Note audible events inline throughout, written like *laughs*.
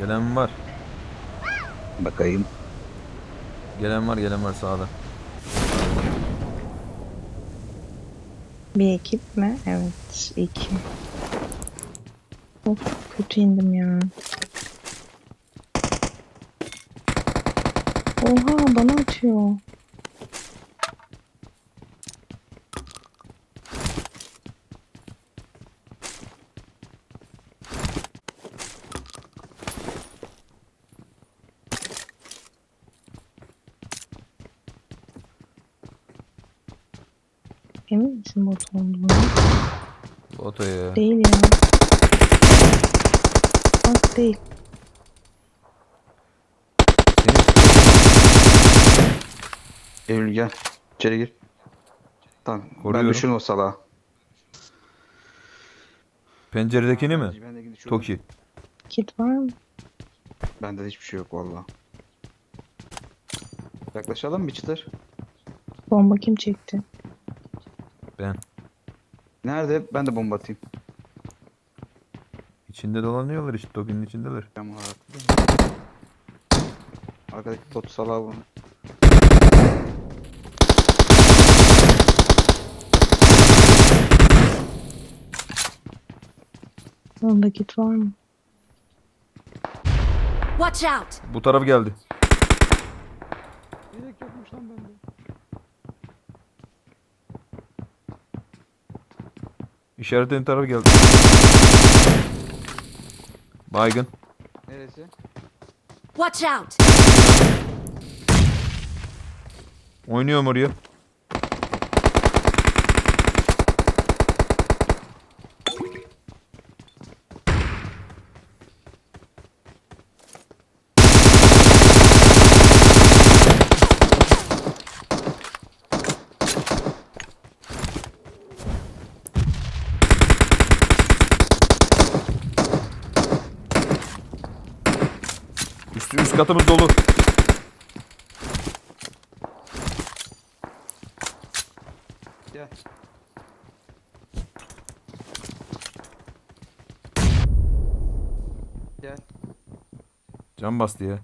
Gelen var. Bakayım. Gelen var gelen var sağda. Bir ekip mi? Evet. iki. Of kötü indim ya. Oha bana atıyor. Emin misin bot olduğunu? Foto ya. Değil ya. Bak değil. Eylül gel. İçeri gir. Tamam. Koruyorum. Ben düşün o salağı. penceredekini mi? Toki. Kit var mı? Bende de hiçbir şey yok valla. Yaklaşalım bir çıtır. Bomba kim çekti? Ben. Nerede? Ben de bomba atayım. İçinde dolanıyorlar işte Toki'nin içindeler. Atayım. Arkadaki pot salağı bunu. Onda kit var mı? Watch out! Bu taraf geldi. Yedek yokmuş lan bende. İşaretlediğin taraf geldi. Baygın. Neresi? Watch out! Oynuyorum oraya. Üst, üst katımız dolu. Gel. Gel. Can bastı ya.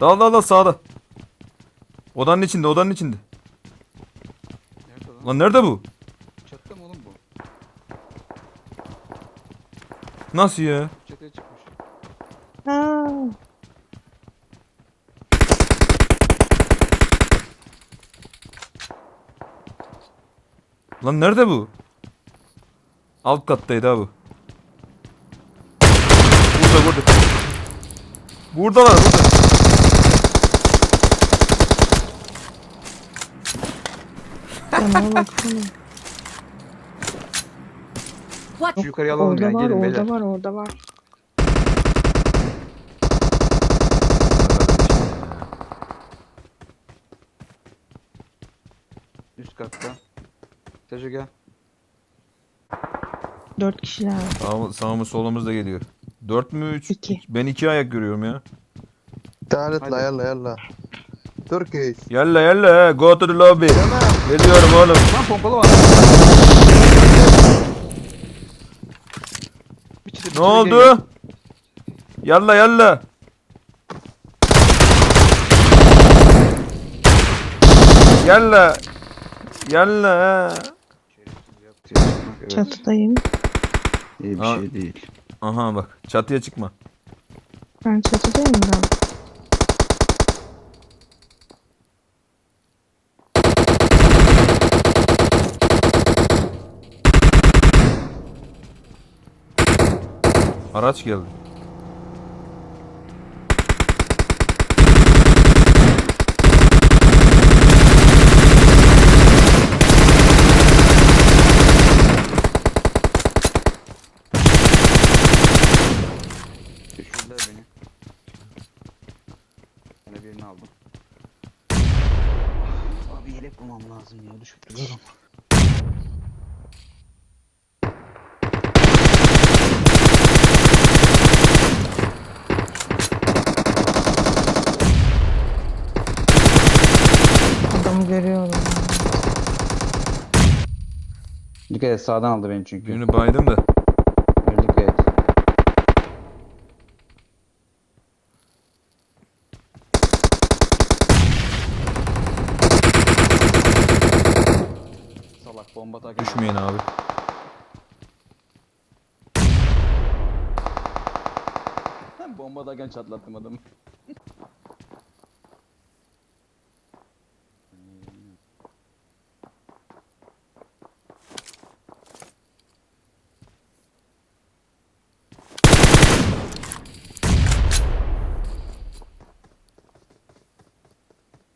Dal dal dal sağda. Odanın içinde odanın içinde. Nerede lan? Lan nerede bu? Çatıda mı oğlum bu? Nasıl ya? Çatıya çıkmış. Aa, Lan nerede bu? Alt kattaydı ha bu. Burada burada. Buradalar burada. canıma baksana. Şu yukarıya alalım orada ya. var, Gelin orada beyler. var, orada var. Üst katta. Tejo gel. Dört kişiler. Sağ, sağımız solumuz da geliyor. Dört mü üç? İki. Ben iki ayak görüyorum ya. Taharet la yalla yalla. Turkish. Yalla yalla go to the lobby. Geliyorum oğlum. Lan pompalı var. Ne oldu? Yalla yalla. Yalla. Yalla. Evet, Çatıdayım. İyi bir Ha. şey değil. Aha bak çatıya çıkma. Ben çatıdayım da. Araç geldi. Düşürdüler beni. Ben de birini aldım. Bulmam lazım ya. Düşüp duruyorum. Adamı görüyorum. Dikkat et sağdan aldı beni çünkü. Birini baydım da. Bomba atarken Düşmeyin abi. *laughs* Bomba atarken çatlattım adamı.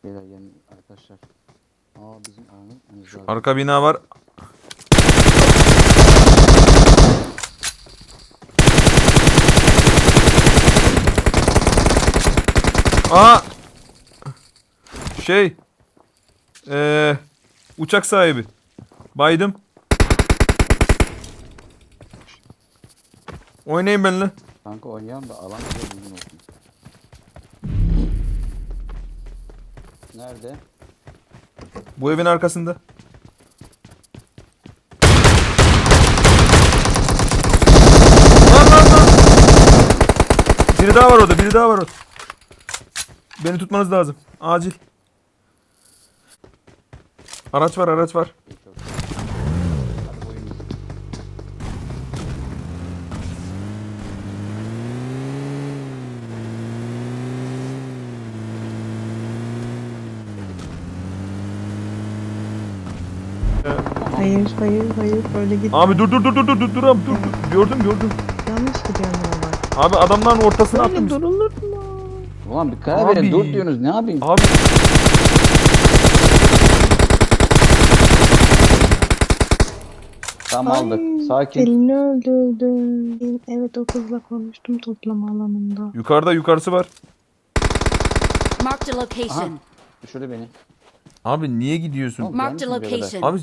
Beyler yani arkadaşlar. En güzel. Arka bina var. Aa! Şey. Ee, uçak sahibi. Baydım. Oynayın benimle. Kanka oynayalım da alan düzgün olsun. Nerede? Bu evin arkasında. Lan lan lan. Biri daha var orada, biri daha var orada. Beni tutmanız lazım. Acil. Araç var, araç var. Hayır hayır hayır böyle git. Abi dur dur dur dur dur dur dur abi dur dur. Gördüm gördüm. Yanlış gidiyorum ama. Abi adamların ortasına Böyle attım. durulur mu? Ulan bir karar Abi. verin dur diyorsunuz ne yapayım? Abi Tamam aldık. Sakin. Elini öldürdüm. Evet o kızla konuştum toplama alanında. yukarıda yukarısı var. Marked a location. Düşürdü beni. Abi niye gidiyorsun? Marked a bir location. Abi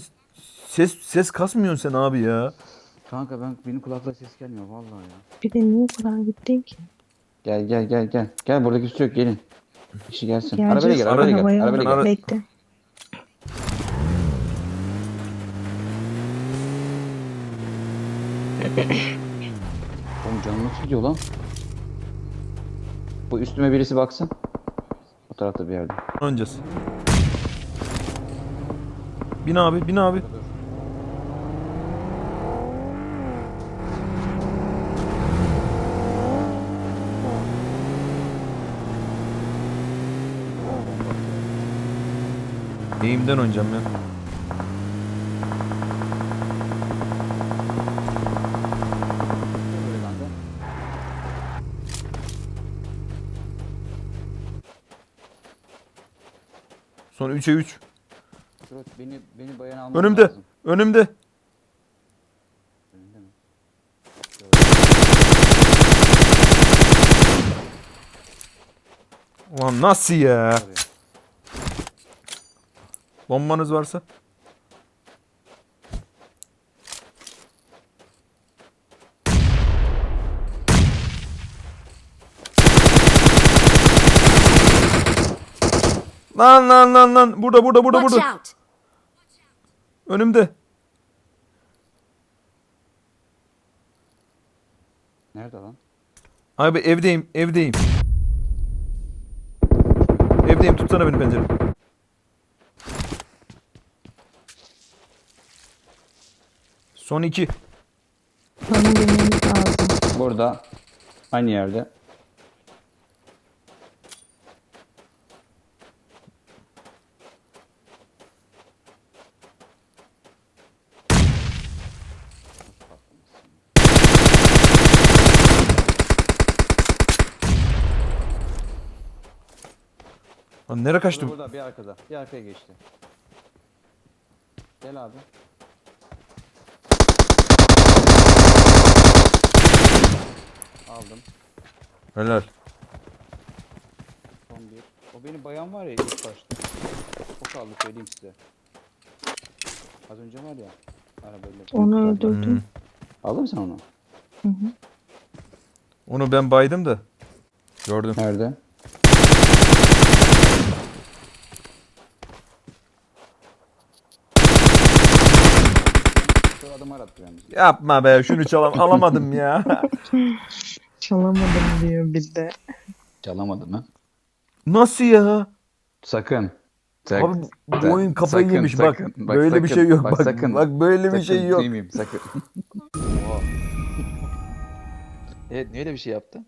ses ses kasmıyorsun sen abi ya. Kanka ben benim kulakla ses gelmiyor vallahi ya. Bir de niye o kadar gittin ki? Gel gel gel gel. Gel buradaki su yok gelin. Kişi gelsin. Geleceğiz, Arabaya gel arabaya gel. arabaya Arabaya gel. Bekle. Oğlum canım nasıl gidiyor lan? Bu üstüme birisi baksın. O tarafta bir yerde. Oynayacağız. Bin abi, bin abi. Eğimden oynayacağım ya. Son 3'e 3. Surat beni beni bayan alman Önümde. lazım. Önümde. Önümde mi? Ulan nasıl ya? Oraya. Bombanız varsa. Lan lan lan lan. Burada burada burada Watch burada. out. Önümde. Nerede lan? Abi evdeyim evdeyim. Evdeyim tutsana beni pencere. Son iki. Bana gelmemiz lazım. Burada. Aynı yerde. Lan nereye kaçtım? Burada, burada bir arkada. Bir arkaya geçti. Gel abi. Aldım. Helal. Son bir. O benim bayan var ya ilk başta. O kaldı söyleyeyim size. Az önce var ya. Arabayla. Onu öldürdüm. Aldın mı sen onu? Hı hı. Onu ben baydım da. Gördüm. Nerede? Şu adım arattı yalnız. Yapma be şunu çalam *laughs* alamadım ya. Çalamadım diyor bir de. Çalamadım ha. Nasıl ya? Sakın. Sak- Abi bu oyun kafayı sakın, yemiş bak. sakın. Bak, böyle bir sakın. şey yok Bak, bak. sakın. Bak böyle bir şey sakın yok. duymayayım sakın. *laughs* Oha. Evet niye öyle bir şey yaptı?